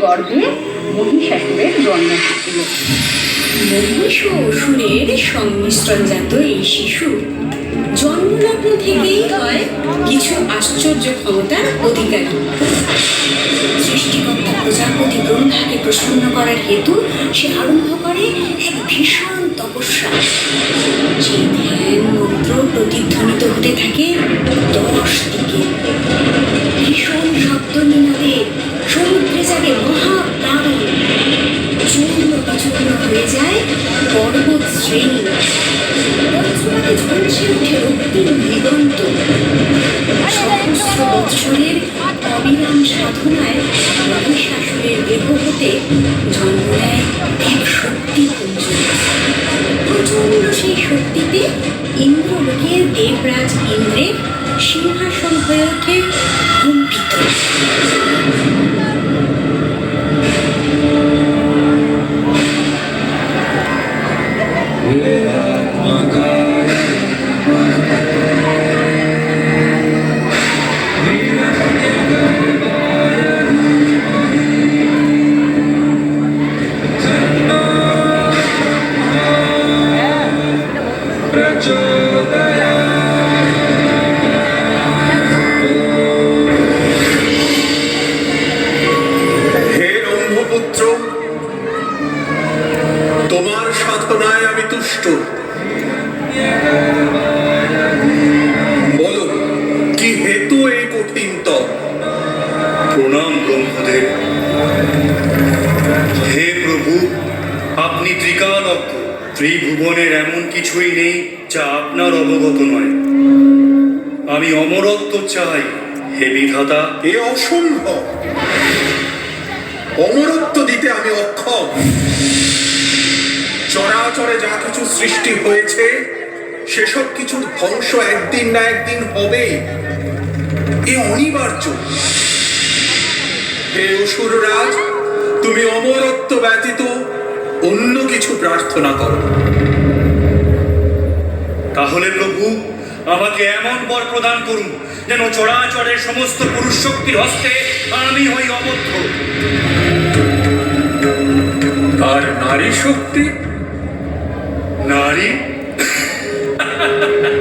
গর্ভে মহিষাসুরের জন্ম হয়েছিল। মহিষ ও অসুরের সংমিশ্রণজাত এই শিশু জন্মলগ্ন থেকেই হয় কিছু আশ্চর্য ক্ষমতার অধিকারী। সৃষ্টিকর্তা প্রজাপতি ব্রহ্মাকে প্রসন্ন করার হেতু সে আরম্ভ করে এক ভীষণ তপস্যা। যে ধ্যান মন্ত্র প্রতিধ্বনিত হতে থাকে, দশ বজ্রপাতে ঝলসে ওঠে রক্তিম দিগন্ত সহস্র বৎসরের অবিরাম হতে জন্ম শক্তিপুঞ্জ প্রচণ্ড সেই শক্তিতে ইন্দ্রলোকের দেবরাজ ইন্দ্রের সিংহাসন হয়ে ওঠে কম্পিত হে ব্রহ্মদেব হে প্রভু, আপনি ত্রিকালজ্ঞ। ত্রিভুবনের এমন কিছুই নেই যা আপনার অবগত নয়। আমি অমরত্ব চাই, হে বিধাতা। এ অসম্ভব। অমরত্ব দিতে আমি অক্ষম। চরাচরে যা কিছু সৃষ্টি হয়েছে, সেসব কিছুর ধ্বংস একদিন না একদিন হবে এ অনিবার্য। হে অসুররাজ তুমি অমরত্ব ব্যতীত অন্য কিছু প্রার্থনা করো। তাহলে প্রভু, আমাকে এমন বর প্রদান করুন যেন চরাচরের সমস্ত পুরুষ শক্তির হস্তে আমি হই অবদ্ধ। আর নারী শক্তি? নারী?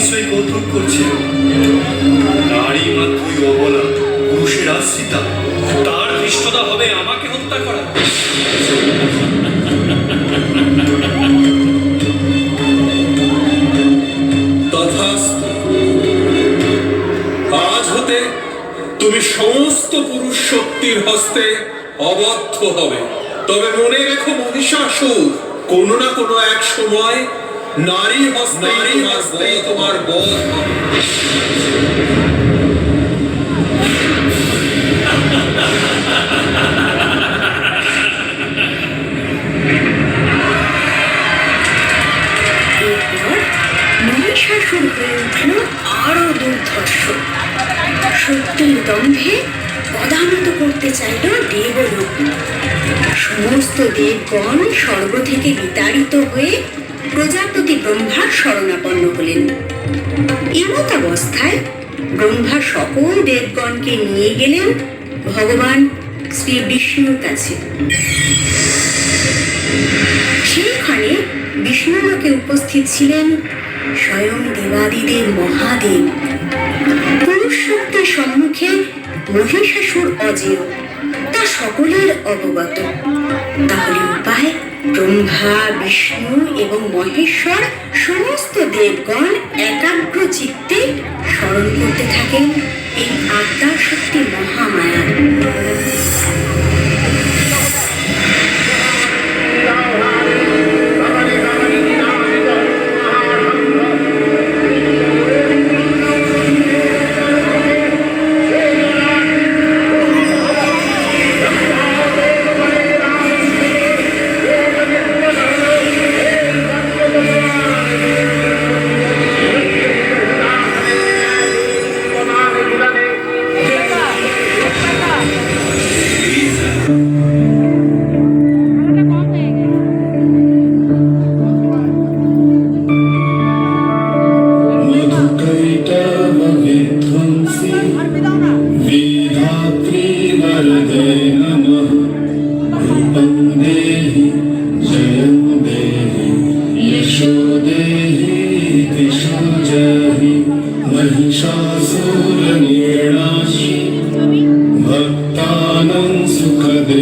নিশ্চয়ই কৌতুক করছেন নারী মাত্রই অবলা, পুরুষের আশ্রিতা তার ধৃষ্টতা হবে আমাকে হত্যা করা। সমস্ত পুরুষ শক্তির হস্তে অবদ্ধ হবে। তবে মনে রেখো মহিষাসুর কোনো না কোনো এক সময় নারী নারী হস্তে তোমার বধ উঠল আরও দুর্ধর্ষ। সত্যির দম্ভে পদানত করতে চাইল দেবলোক। সমস্ত দেবগণ স্বর্গ থেকে বিতাড়িত হয়ে প্রজাপতি ব্রহ্মার শরণাপন্ন হলেন। এমত অবস্থায় ব্রহ্মা সকল দেবগণকে নিয়ে গেলেন ভগবান শ্রী বিষ্ণুর কাছে। সেইখানে বিষ্ণুলোকে উপস্থিত ছিলেন স্বয়ং দেবাদিদেব মহাদেব। পুরুষ শক্তির সম্মুখে মহিষাসুর অজেয়, তা সকলের অবগত। তাহলে উপায়, ব্রহ্মা, বিষ্ণু এবং মহেশ্বর সমস্ত দেবগণ একাগ্র চিত্তে স্মরণ করতে থাকেন এই আত্মা শক্তি মহামায়া।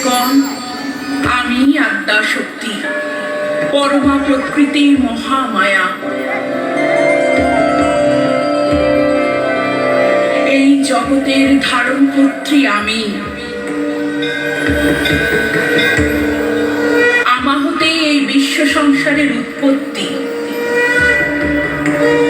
নিষ্কম আমি আত্মা শক্তি পরমা প্রকৃতি মহামায়া। এই জগতের ধারণ পুত্রী আমি।